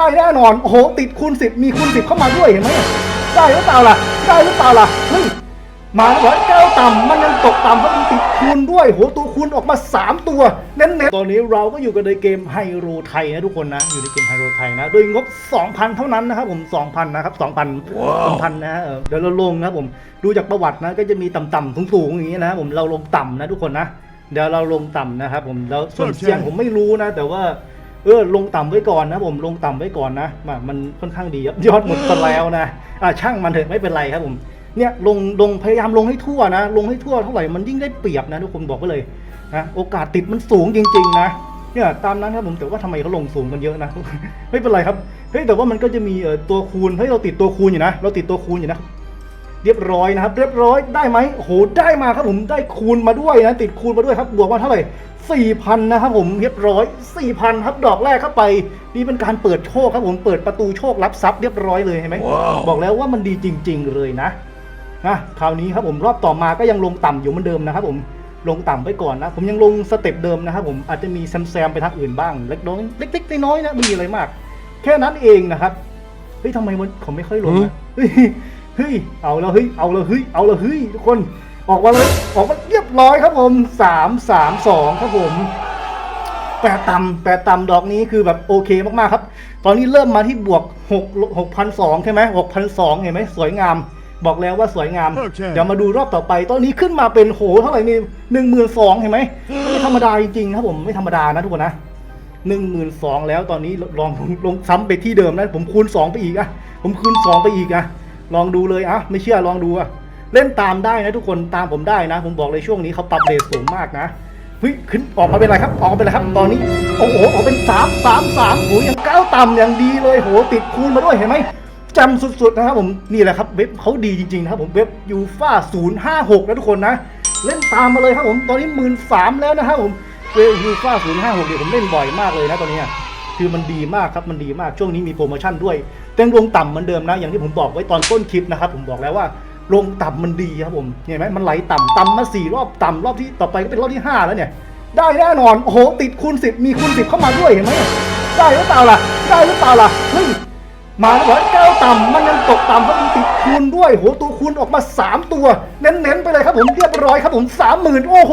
ได้แน่นอนโอ้โหติดคูณสิบมีคูณสิบเข้ามาด้วยเห็นไหมได้หรือเปล่าล่ะ ได้หรือเปล่าล่ะเฮ้ยมาแล้วแก้วต่ำมันยังตกต่ำเพราะมันติดคูณด้วยโหตัวคูณออกมา 3 ตัวเน้นๆตอนนี้เราก็อยู่กันในเกมไฮโรไทยนะทุกคนนะ อยู่ในเกมไฮโรไทยนะ โดยงบ 2,000 เท่านั้นนะครับผม 2,000 นะครับ 2,000 2,000 นะฮะเออเดี๋ยวเราลงนะครับผมดูจากประวัตินะก็จะมีต่ำๆสูงๆอย่างนี้นะครับผมเราลงต่ำนะทุกคนนะเดี๋ยวเราลงต่ำนะครับผมแล้วส่วนเสียงผมไม่รู้นะ แต่ว่า เออลงต่ำไว้ก่อนนะผมลงต่ำไว้ก่อนนะมามันค่อนข้างดียอดหมดไปแล้วนะอ่าช่างมันเถอะไม่เป็นไรครับผมเนี่ยลงลงพยายามลงให้ทั่วนะ ลงให้ทั่วเท่าไหร่มันยิ่งได้เปรียบนะทุกคนบอกไว้เลยนะโอกาสติดมันสูงจริง ๆ นะเนี่ยตามนั้นครับผมแต่ว่าทำไมเขาลงสูงกันเยอะนะ ไม่เป็นไรครับเฮ้ยแต่ว่ามันก็จะมีเอ่อตัวคูณเฮ้ยเราติดตัวคูณอยู่นะเราติดตัวคูณอยู่นะ เรียบร้อยนะครับ เรียบร้อยได้ไหมโอ้โหได้มาครับผมได้คูณมาด้วยนะติดคูณมาด้วยครับบวกมาเท่าไหร่สี่พันนะครับผมเรียบร้อยสี่พันครับดอกแรกเข้าไป นี่เป็นการเปิดโชคครับผมเปิดประตูโชครับทรัพย์เรียบร้อยเลยเห็นไหมบอกแล้วว่ามันดีจริง ๆ เลยนะนะคราวนี้ครับผมรอบต่อมาก็ยังลงต่ำอยู่เหมือนเดิมนะครับผมลงต่ำไปก่อนนะ ผมยังลงสเต็ปเดิมนะครับผมอาจจะมีแซมๆไปทางอื่นบ้างเล็กน้อยเล็กๆน้อยๆนะไม่มีอะไรมาก แค่นั้นเองนะครับเฮ้ยทำไมมันเขาไม่ค่อยลงนะ เฮ้ยเฮ้ยเอาแล้วเฮ้ยเอาแล้วเฮ้ยเอาแล้วเฮ้ยทุกคนออกมาเลยออกมาเรียบร้อยครับผมสามสามสองครับผมแปดต่ำแปดต่ำดอกนี้คือแบบโอเคมากๆครับ ตอนนี้เริ่มมาที่บวกหกหกพันสองใช่ไหมหกพันสองเห็นไหมสวยงาม บอกแล้วว่าสวยงามโอเคเดี๋ยวมาดูรอบต่อไป ตอนนี้ขึ้นมาเป็นโหเท่าไหร่นี่หนึ่งหมื่นสองเห็นไหมไม่ธรรมดาจริงๆครับผมไม่ธรรมดานะทุกคนนะหนึ่งหมื่นสองแล้วตอนนี้ลองลงซ้ำไปที่เดิมนะผมคูณสองไปอีกอะผมคูณสองไปอีกอะ ลองดูเลยอะไม่เชื่อลองดูอะเล่นตามได้นะทุกคนตามผมได้นะ ผมบอกเลยช่วงนี้เขาปรับเรทสูงมากนะเฮ้ยขึ้นออกมาเป็นไรครับออกมาเป็นไรครับ ตอนนี้โอ้โหออกเป็นสามสามสามโหยังก้าวต่ำอย่างดีเลยโหติดคูณมาด้วยเห็นไหมจำสุดๆนะครับผมนี่แหละครับเว็บเขาดีจริงๆนะครับผมเว็บยูฟ่าศูนย์ห้าหกนะทุกคนนะเล่นตามมาเลยครับผมตอนนี้หมื่นสามแล้วนะครับผมเวลยูฟ่าศูนย์ห้าหกเดี๋ยวผมเล่นบ่อยมากเลยนะตอนนี้ คือมันดีมากครับมันดีมากช่วงนี้มีโปรโมชั่นด้วยเต็งลงต่ำเหมือนเดิมนะ อย่างที่ผมบอกไว้ตอนต้นคลิปนะครับ ผมบอกแล้วว่าลงต่ำมันดีครับผมเห็นไหมมันไหลต่ำต่ำมาสี่รอบต่ำรอบที่ต่อไปก็เป็นรอบที่ห้าแล้วเนี่ย ได้แน่นอนโอ้โหติดคูณสิบมีคูณสิบเข้ามาด้วยเห็นไหมได้หรือเปล่าล่ะได้หรือเปล่าล่ะเฮ้ย มาแล้วเหรอแก้วต่ำมันยังตกต่ำเพราะมันติดคูณด้วยโหตัวคูณออกมาสามตัว เน้นๆ ไปเลยครับผมเรียบร้อยครับผมสามหมื่นโอ้โห